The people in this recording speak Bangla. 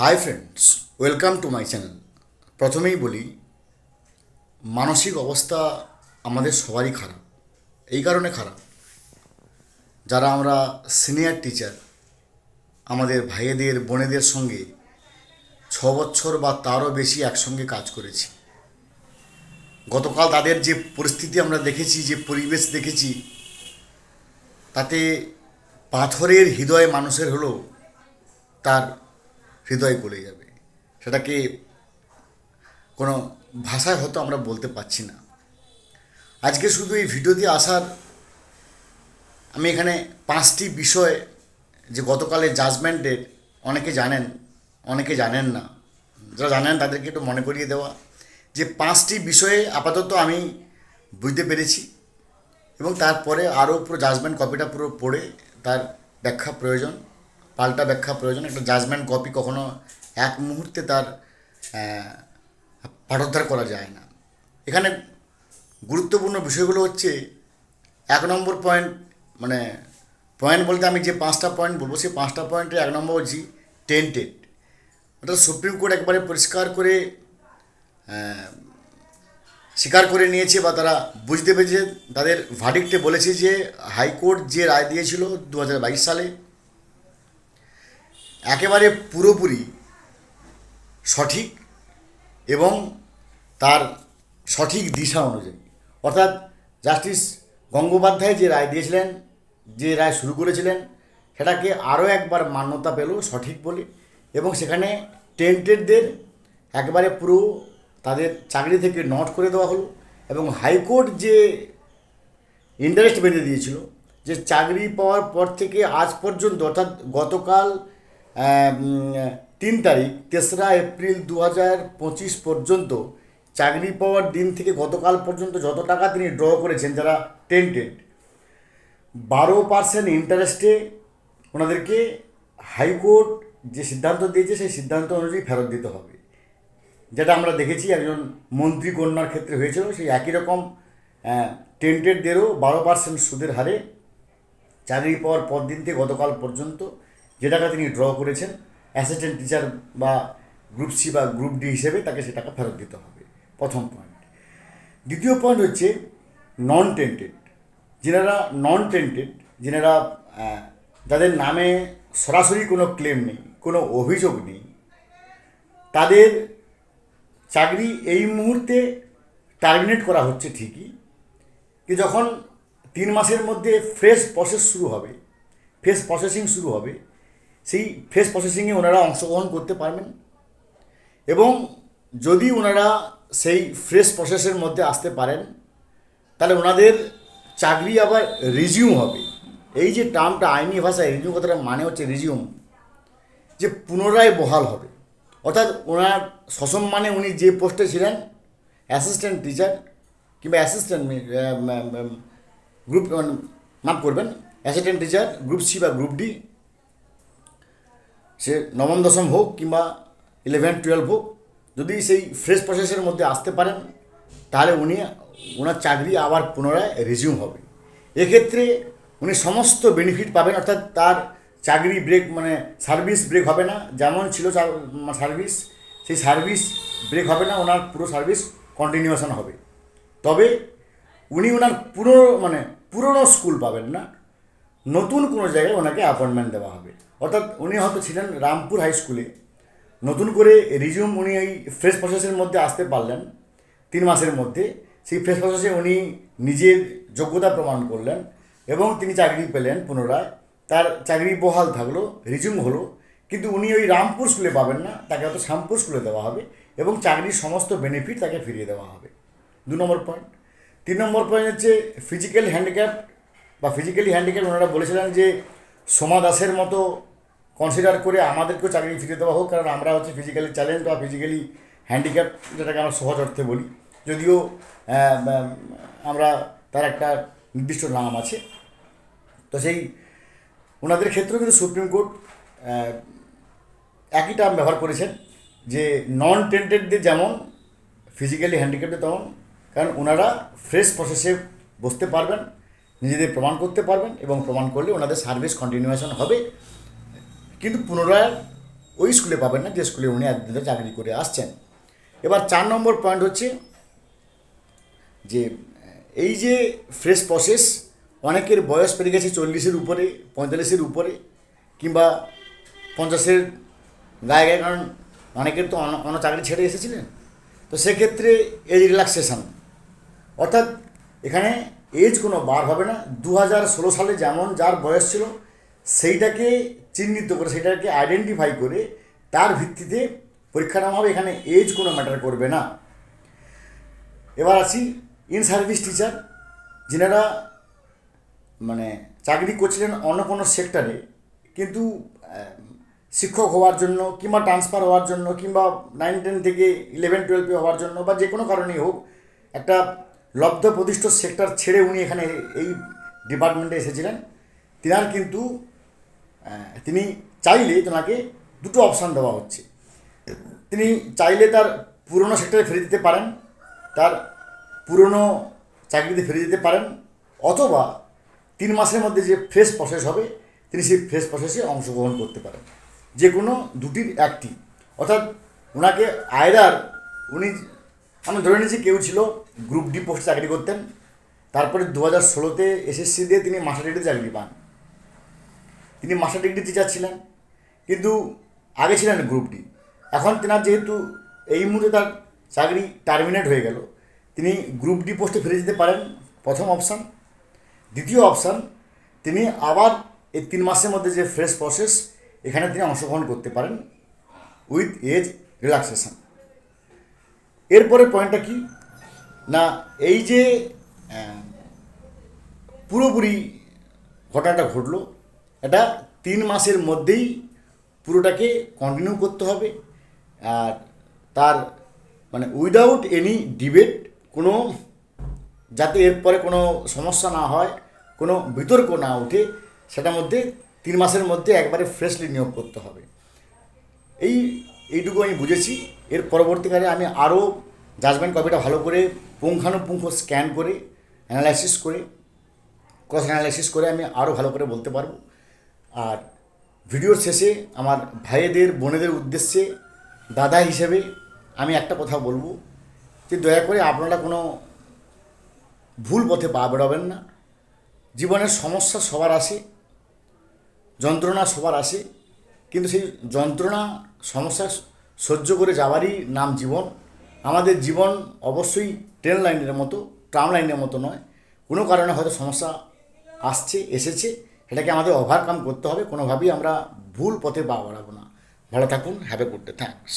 Hi friends welcome to my channel প্রথমেই বলি, মানসিক অবস্থা আমাদের সবারই খারাপ। এই কারণে খারাপ। যারা আমরা সিনিয়র টিচার আমাদের ভাইয়েদের, বোনেদের সঙ্গে ছ বছর বা তারও বেশি একসঙ্গে কাজ করেছি। গতকাল তাদের যে পরিস্থিতি আমরা দেখেছি, যে পরিবেশ দেখেছি, তাতে পাথরের হৃদয় মানুষের হলেও তার হৃদয় গলে যাবে। সেটাকে কোনো ভাষায় হয়তো আমরা বলতে পারছি না। আজকে শুধু এই ভিডিওতে আসার আমি এখানে পাঁচটি বিষয় যে গতকালের জাজমেন্টের অনেকে জানেন অনেকে জানেন না। যারা জানেন তাদেরকে একটু মনে করিয়ে দেওয়া যে পাঁচটি বিষয়ে আপাতত আমি বুঝতে পেরেছি এবং তারপরে আরও পুরো জাজমেন্ট কপিটা পুরো পড়ে তার ব্যাখ্যা প্রয়োজন। পাল্টা ব্যাখ্যা প্রয়োজন, একটা জাজমেন্ট কপি কখনো এক মুহূর্তে তার পাঠোদ্ধার করা যায় না। এখানে গুরুত্বপূর্ণ বিষয়গুলো হচ্ছে, এক নম্বর পয়েন্ট মানে পয়েন্ট বলতে আমি যে পাঁচটা পয়েন্ট বলব, সেই পাঁচটা পয়েন্টে এক নম্বর বলছি টেন্টেড অর্থাৎ সুপ্রিম কোর্ট একবারে পরিষ্কার করে স্বীকার করে নিয়েছে বা তারা বুঝতে পেরেছে, তাদের ভার্ডিক্টে বলেছে যে হাইকোর্ট যে রায় দিয়েছিল দু হাজার বাইশ সালে একেবারে পুরোপুরি সঠিক এবং তার সঠিক দিশা অনুযায়ী। অর্থাৎ জাস্টিস গঙ্গোপাধ্যায় যে রায় দিয়েছিলেন, যে রায় শুরু করেছিলেন, সেটাকে আরও একবার মান্যতা পেল সঠিক বলে এবং সেখানে টেন্টেডদের একবারে পুরো তাদের চাকরি থেকে নট করে দেওয়া হলো এবং হাইকোর্ট যে ইন্টারেস্ট বেঁধে দিয়েছিল, যে চাকরি পাওয়ার পর থেকে আজ পর্যন্ত, অর্থাৎ গতকাল তিন তারিখ, তেসরা এপ্রিল দু হাজার পঁচিশ পর্যন্ত চাকরি পাওয়ার দিন থেকে গতকাল পর্যন্ত যত টাকা তিনি ড্র করেছেন যারা টেন্টেড বারো পার্সেন্ট ইন্টারেস্টে ওনাদেরকে হাইকোর্ট যে সিদ্ধান্ত দিয়েছে, সেই সিদ্ধান্ত অনুযায়ী ফেরত দিতে হবে। যেটা আমরা দেখেছি, একজন মন্ত্রী কন্যার ক্ষেত্রে হয়েছিল, সেই একই রকম টেন্টেডদেরও বারো পার্সেন্ট সুদের হারে চাকরি পাওয়ার পর দিন থেকে গতকাল পর্যন্ত যে টাকা তিনি ড্র করেছেন অ্যাসিস্ট্যান্ট টিচার বা গ্রুপ সি বা গ্রুপ ডি হিসেবে তাকে সে টাকা ফেরত দিতে হবে। প্রথম পয়েন্ট দ্বিতীয় পয়েন্ট হচ্ছে নন টেন্টেড যেনারা নন টেন্টেড যেনারা যাদের নামে সরাসরি কোনো ক্লেম নেই, কোনো অভিযোগ নেই, তাদের চাকরি এই মুহূর্তে টার্মিনেট করা হচ্ছে ঠিকই কি যখন তিন মাসের মধ্যে ফ্রেশ প্রসেস শুরু হবে ফ্রেশ প্রসেসিং শুরু হবে সেই ফ্রেশ প্রসেসিংয়ে ওনারা অংশগ্রহণ করতে পারবেন। এবং যদি ওনারা সেই ফ্রেশ প্রসেসের মধ্যে আসতে পারেন, তাহলে ওনাদের চাকরি আবার রিজিউম হবে। এই যে টার্মটা আইনি ভাষায় রিজিউম কথাটা মানে হচ্ছে রিজিউম যে পুনরায় বহাল হবে। অর্থাৎ ওনার সসম্মানে উনি যে পোস্টে ছিলেন অ্যাসিস্ট্যান্ট টিচার কিংবা অ্যাসিস্ট্যান্ট গ্রুপ মাফ করবেন। অ্যাসিস্ট্যান্ট টিচার গ্রুপ সি বা গ্রুপ ডি সে নবম, দশম হোক কিংবা ইলেভেন টুয়েলভ হোক, যদি সেই ফ্রেশ প্রসেসের মধ্যে আসতে পারেন, তাহলে উনি ওনার চাকরি আবার পুনরায় রিজিউম হবে। এক্ষেত্রে উনি সমস্ত বেনিফিট পাবেন, অর্থাৎ তার চাকরি ব্রেক মানে সার্ভিস ব্রেক হবে না, যেমন ছিল সার্ভিস সেই সার্ভিস ব্রেক হবে না ওনার পুরো সার্ভিস কন্টিনিউশন হবে। তবে উনি ওনার পুরো মানে পুরনো স্কুল পাবেন না, নতুন কোনো জায়গায় ওনাকে অ্যাপয়েন্টমেন্ট দেওয়া হবে। অর্থাৎ উনি হয়তো ছিলেন রামপুর হাই স্কুলে নতুন করে রিজিউম উনি এই ফ্রেশ প্রসেসের মধ্যে আসতে পারলেন, তিন মাসের মধ্যে। সেই ফ্রেশ প্রসেসে উনি নিজের যোগ্যতা প্রমাণ করলেন এবং তিনি চাকরি পেলেন পুনরায়। তার চাকরি বহাল থাকল রিজিউম হলো, কিন্তু উনি ওই রামপুর স্কুলে পাবেন না, তাকে হয়তো শ্যামপুর স্কুলে দেওয়া হবে এবং চাকরির সমস্ত বেনিফিট তাকে ফিরিয়ে দেওয়া হবে। দু নম্বর পয়েন্ট তিন নম্বর পয়েন্ট হচ্ছে ফিজিক্যাল হ্যান্ডিক্যাপ বা ফিজিক্যালি হ্যান্ডিক্যাপ ওনারা বলেছিলেন যে সোমা দাসের মতো কনসিডার করে আমাদেরকেও চাকরি ফিরে দেওয়া হোক, কারণ আমরা হচ্ছে ফিজিক্যালি চ্যালেঞ্জ বা ফিজিক্যালি হ্যান্ডিক্যাপ যেটাকে আমরা সহজ অর্থে বলি। যদিও আমরা তার একটা নির্দিষ্ট নাম আছে। তো সেই ওনাদের ক্ষেত্রেও কিন্তু সুপ্রিম কোর্ট একই টার্ম ব্যবহার করেছেন, যে নন টেন্টেডদের যেমন ফিজিক্যালি হ্যান্ডিক্যাপদের তেমন, কারণ ওনারা ফ্রেশ প্রসেসে বসতে পারবেন, নিজেদের প্রমাণ করতে পারবেন এবং প্রমাণ করলে ওনাদের সার্ভিস কন্টিনিউয়েশন হবে। কিন্তু পুনরায় ওই স্কুলে পাবেন না, যে স্কুলে উনি একদিন ধরে চাকরি করে আসছেন। এবার চার নম্বর পয়েন্ট হচ্ছে যে, এই যে ফ্রেশ প্রসেস অনেকের বয়স পেরিয়ে গেছে চল্লিশের উপরে, পঁয়তাল্লিশের উপরে, কিংবা পঞ্চাশের গায়ে গায়ে, কারণ অনেকের তো অন, অন্য চাকরি ছেড়ে এসেছিলেন। তো সেক্ষেত্রে এজ রিল্যাক্সেশন অর্থাৎ এখানে এজ কোনো বার হবে না। দু হাজার ষোলো সালে যেমন যার বয়স ছিল সেইটাকে চিহ্নিত করে সেটাকে আইডেন্টিফাই করে তার ভিত্তিতে পরীক্ষা নেওয়া হবে এখানে এজ কোনো ম্যাটার করবে না। এবার আসি ইন সার্ভিস টিচার যিনারা মানে চাকরি করছিলেন অন্য কোনো সেক্টরে কিন্তু শিক্ষক হওয়ার জন্য কিংবা ট্রান্সফার হওয়ার জন্য কিংবা নাইন টেন থেকে ইলেভেন টুয়েলভে হওয়ার জন্য বা যে কোনো কারণেই হোক, একটা লব্ধ প্রতিষ্ঠ সেক্টর ছেড়ে উনি এখানে এই ডিপার্টমেন্টে এসেছিলেন। তিনার কিন্তু তিনি চাইলে তেনাকে দুটো অপশান দেওয়া হচ্ছে। তিনি চাইলে তার পুরনো সেক্টরে ফিরে দিতে পারেন, তার পুরনো চাকরিতে ফিরে যেতে পারেন, অথবা তিন মাসের মধ্যে যে ফ্রেশ প্রসেস হবে, তিনি সেই ফ্রেশ প্রসেসে অংশগ্রহণ করতে পারেন। যে কোনো দুটির একটি। অর্থাৎ ওনাকে আয়দার উনি আমি ধরে নিয়েছি কেউ ছিল গ্রুপ ডি পোস্টে চাকরি করতেন, তারপরে দু হাজার ষোলোতে এসএসসি দিয়ে তিনি মাস্টার চাকরি পান। তিনি মাস্টার ডিগ্রি টিচার ছিলেন। কিন্তু আগে ছিলেন গ্রুপ ডি এখন তেনার যেহেতু এই মুহূর্তে তার চাকরি টার্মিনেট হয়ে গেল, তিনি গ্রুপ ডি পোস্টে ফিরে যেতে পারেন, প্রথম অপশান দ্বিতীয় অপশান তিনি আবার এই তিন মাসের মধ্যে যে ফ্রেশ প্রসেস এখানে তিনি অংশগ্রহণ করতে পারেন উইথ এজ রিল্যাক্সেশন এরপরে পয়েন্টটা কি? না, এই যে পুরোপুরি ঘটনাটা ঘটলো এটা তিন মাসের মধ্যেই পুরোটাকে কন্টিনিউ করতে হবে। আর তার মানে উইদাউট এনি ডিবেট কোনো যাতে এরপরে কোনো সমস্যা না হয়, কোনো বিতর্ক না ওঠে, সেটার মধ্যে তিন মাসের মধ্যে একবারে ফ্রেশলি নিয়োগ করতে হবে। এই, এইটুকু আমি বুঝেছি। এর পরবর্তীকালে আমি আরও জাজমেন্ট কপিটা ভালো করে পুঙ্খানুপুঙ্খ স্ক্যান করে অ্যানালাইসিস করে ক্রস অ্যানালাইসিস করে আমি আরও ভালো করে বলতে পারব। আর ভিডিওর শেষে আমার ভাইয়েদের বোনেদের উদ্দেশ্যে দাদা হিসেবে আমি একটা কথা বলব যে দয়া করে আপনারা কোনো ভুল পথে পা বেরোবেন না। জীবনের সমস্যা সবার আসে, যন্ত্রণা সবার আসে, কিন্তু সেই যন্ত্রণা, সমস্যা সহ্য করে যাওয়ারই নাম জীবন। আমাদের জীবন অবশ্যই ট্রেন লাইনের মতো, ট্রাম লাইনের মতো নয়। কোনো কারণে হয়তো সমস্যা আসছে, এসেছে। সেটাকে আমাদের ওভারকাম করতে হবে, কোনোভাবেই আমরা ভুল পথে পা বাড়াবো না। ভালো থাকুন have a good day thanks